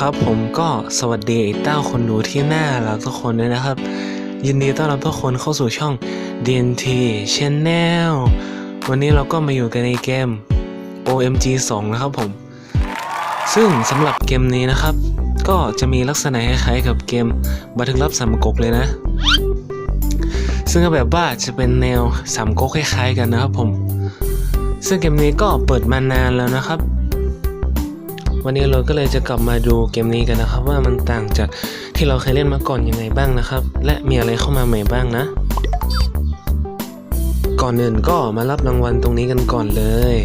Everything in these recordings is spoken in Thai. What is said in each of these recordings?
ครับผมก็สวัสดีไอ้เต้าคนหนูที่น่ารักทุกคนด้วยนะครับ ยินดีต้อนรับทุกคนเข้าสู่ช่อง DNT Channel วันนี้เราก็มาอยู่กันในเกม OMG 2 นะครับผม ซึ่งสำหรับเกมนี้นะครับ ก็จะมีลักษณะคล้ายๆกับเกมบันทึกลับสามก๊กเลยนะ ซึ่งก็แบบว่าจะเป็นแนวสามก๊กคล้ายๆกันนะครับผม ซึ่งเกมนี้ก็เปิดมานานแล้วนะครับ วันนี้เราก็เลยจะกลับมาดูเกมนี้กันนะครับ ว่ามันต่างจากที่เราเคยเล่นมาก่อนอยังไงบ้างนะครับ และมีอะไรเข้ามาใหม่บ้างนะ ก่อนอื่นก็มารับรางวัลตรงนี้กันก่อนเลย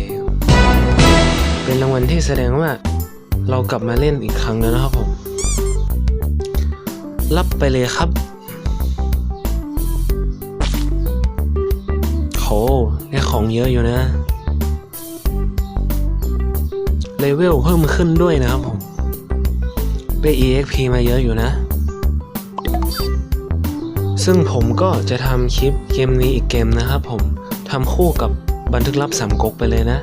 เป็นรางวัลที่แสดงว่า เรากลับมาเล่นอีกครั้งแล้วนะครับผม รับไปเลยครับโหได้ของเยอะอยู่นะ เลเวลเพิ่มขึ้นด้วยนะครับผม ได้ EXP มาเยอะอยู่นะ ซึ่งผมก็จะทำคลิปเกมนี้อีกเกมนะครับผมทำคู่กับบันทึกลับสามก๊กไปเลยนะ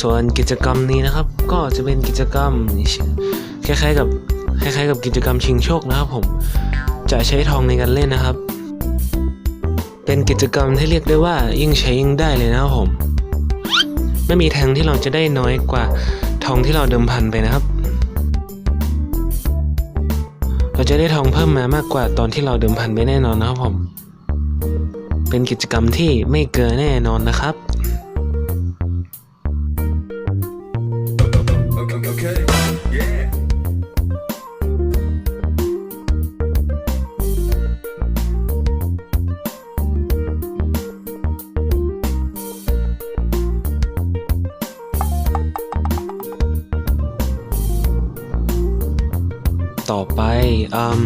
ส่วนกิจกรรมนี้นะครับ ก็จะเป็นกิจกรรมคล้ายๆกับคล้ายๆกับกิจกรรมชิงโชคนะครับผม จะใช้ทองในการเล่นนะครับ เป็นกิจกรรมที่เรียกได้ว่ายิ่งใช้ยิ่งได้เลยนะครับผม ไม่มีทางที่เราจะได้น้อยกว่าทองที่เราเดิมพันไปนะครับ เราจะได้ทองเพิ่มมามากกว่าตอนที่เราเดิมพันไปแน่นอนนะครับผม เป็นกิจกรรมที่ไม่เกินแน่นอนนะครับ ต่อไปอืม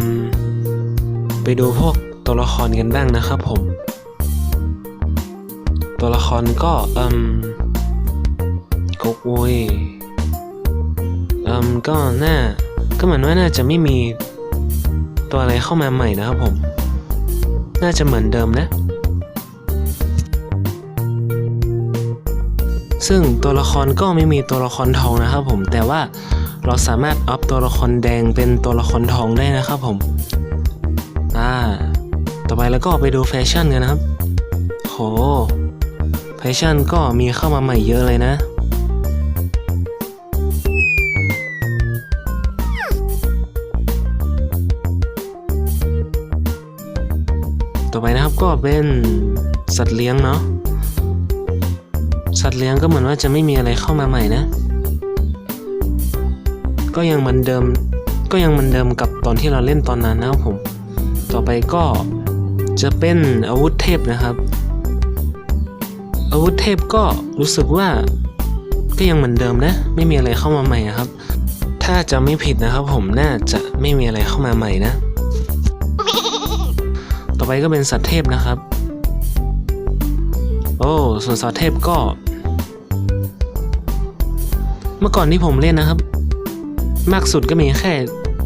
ไปดูพวกตัวละครกันบ้างนะครับผม ตัวละครก็อืมกกอุยอืมก็น่าก็เหมือนว่าน่าจะไม่มีตัวอะไรเข้ามาใหม่นะครับผม น่าจะเหมือนเดิมนะ ซึ่งตัวละครก็ไม่มีตัวละครทองนะครับผมแต่ว่าเราสามารถอัพตัวละครแดงเป็นตัวละครทองได้นะครับผมอ่าต่อไปแล้วก็ไปดูแฟชั่นกันนะครับโหแฟชั่นก็มีเข้ามาใหม่เยอะเลยนะต่อไปนะครับก็เป็นสัตว์เลี้ยงเนาะ สัตว์เลี้ยงก็เหมือนว่าจะไม่มีอะไรเข้ามาใหม่นะ ก็ยังเหมือนเดิม ก็ยังเหมือนเดิมกับตอนที่เราเล่นตอนนั้นนะครับผม ต่อไปก็จะเป็นอาวุธเทพนะครับ อาวุธเทพก็รู้สึกว่าก็ยังเหมือนเดิมนะ ไม่มีอะไรเข้ามาใหม่นะครับ ถ้าจะไม่ผิดนะครับผมน่าจะไม่มีอะไรเข้ามาใหม่นะ ต่อไปก็เป็นสัตว์เทพนะครับ โอ้ส่วนสัตว์เทพก็ เมื่อก่อนที่ผมเล่นนะครับ มากสุดก็มีแค่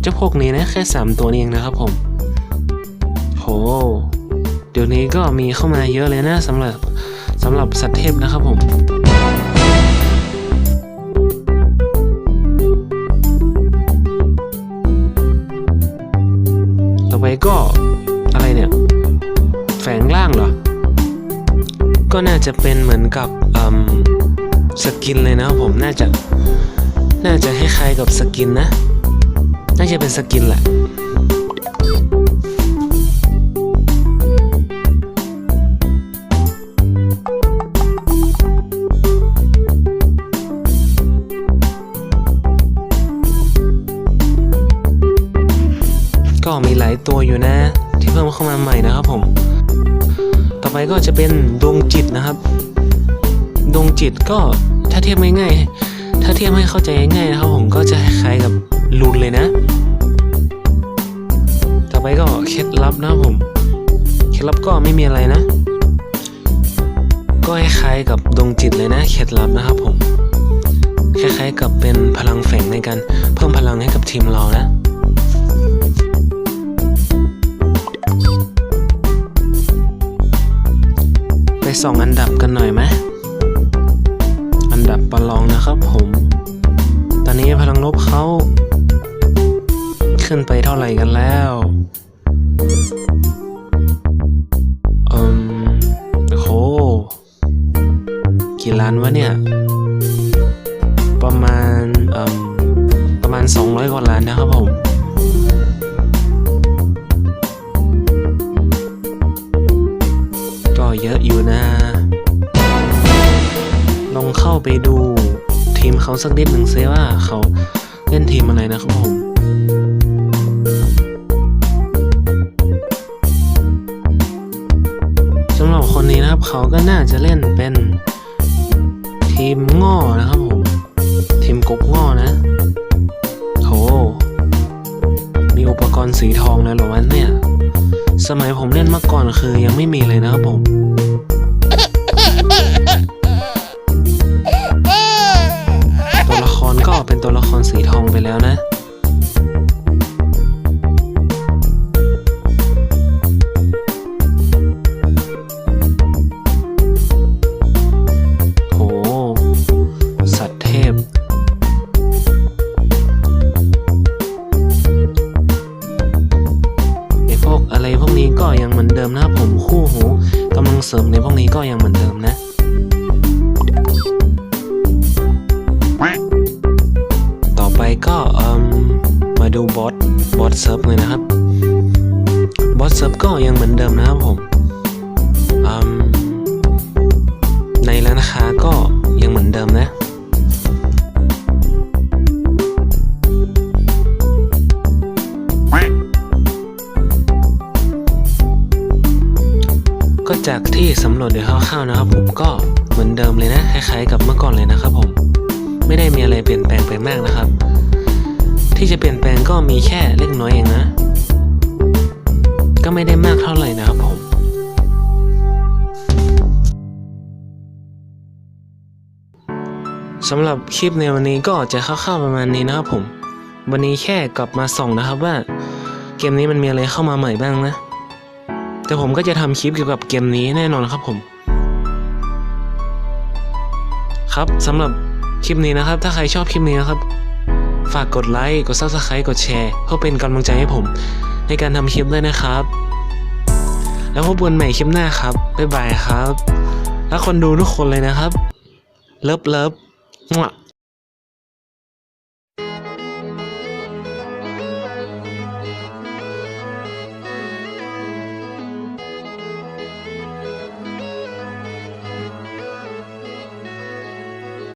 เจ้าพวกนี้นะ แค่ 3 ตัวเองนะครับผมโหเดี๋ยวนี้ก็มีเข้ามาเยอะเลยนะสำหรับสำหรับสัตว์เทพนะครับผมต่อไปก็อะไรเนี่ย แฝงล่างเหรอ ก็น่าจะเป็นเหมือนกับอืม สกินเลยนะผมน่าจะ น่าจะคล้ายๆกับสกินนะ น่าจะเป็นสกินแหละก็มีหลายตัวอยู่นะ ที่เพิ่มเข้ามาใหม่นะครับผม ต่อไปก็จะเป็นดวงจิตนะครับ ดวงจิตก็ ถ้าเทียบง่ายๆ ถ้าเทียบให้เข้าใจง่ายๆนะครับผมก็จะคล้ายกับลูนเลยนะ ต่อไปก็เคล็ดลับนะครับผม เคล็ดลับก็ไม่มีอะไรนะ ก็คล้ายกับดวงจิตเลยนะ เคล็ดลับนะครับผม คล้ายๆกับเป็นพลังแฝงในการเพิ่มพลังให้กับทีมเรานะไปส่องอันดับกันหน่อยไหม นะครับผม ตอนนี้พลังลบเขาขึ้นไปเท่าไหร่กันแล้วอืมโหกี่ล้านวะเนี่ย ประมาณอืมประมาณ 200 กว่าล้านนะครับผมก็เยอะอยู่นะ ลองเข้าไปดู ทีมเขาสักนิดหนึ่งซิว่าเขาเล่นทีมอะไรนะครับผมสำหรับคนนี้นะครับเขาก็น่าจะเล่นเป็นทีมง่อนะครับผม ทีมกบง่อนะโหมีอุปกรณ์สีทองแล้วเหรอวะเนี่ย สมัยผมเล่นมื่อก่อนคือยังไม่มีเลยนะครับผม ดูบอสบอสเซิร์ฟเลยนะครับบอสเซิร์ฟก็ยังเหมือนเดิมนะครับผมในร้านค้าก็ยังเหมือนเดิมนะก็จากที่สำรวจโดยคร่าวๆนะครับผมก็เหมือนเดิมเลยนะคล้ายๆกับเมื่อก่อนเลยนะครับผม ไม่ได้มีอะไรเปลี่ยนแปลงไปมากนะครับ ที่จะเปลี่ยนแปลงก็มีแค่เล็กน้อยเองนะ ก็ไม่ได้มากเท่าไหร่นะครับผมสำหรับคลิปในวันนี้ก็จะคร่าวๆประมาณนี้นะครับผม วันนี้แค่กลับมาส่องนะครับว่า เกมนี้มันมีอะไรเข้ามาใหม่บ้างนะ แต่ผมก็จะทำคลิปเกี่ยวกับเกมนี้แน่นอนครับผม ครับสำหรับคลิปนี้นะครับ ถ้าใครชอบคลิปนี้นะครับ ฝากกดไลค์ กด subscribe กดแชร์เพื่อเป็นกำลังใจให้ผม ในการทำคลิปด้วยนะครับ แล้วพบกันใหม่คลิปหน้าครับ บ๊ายบายครับ และคนดูทุกคนเลยนะครับ เลิฟเลิฟมั่ว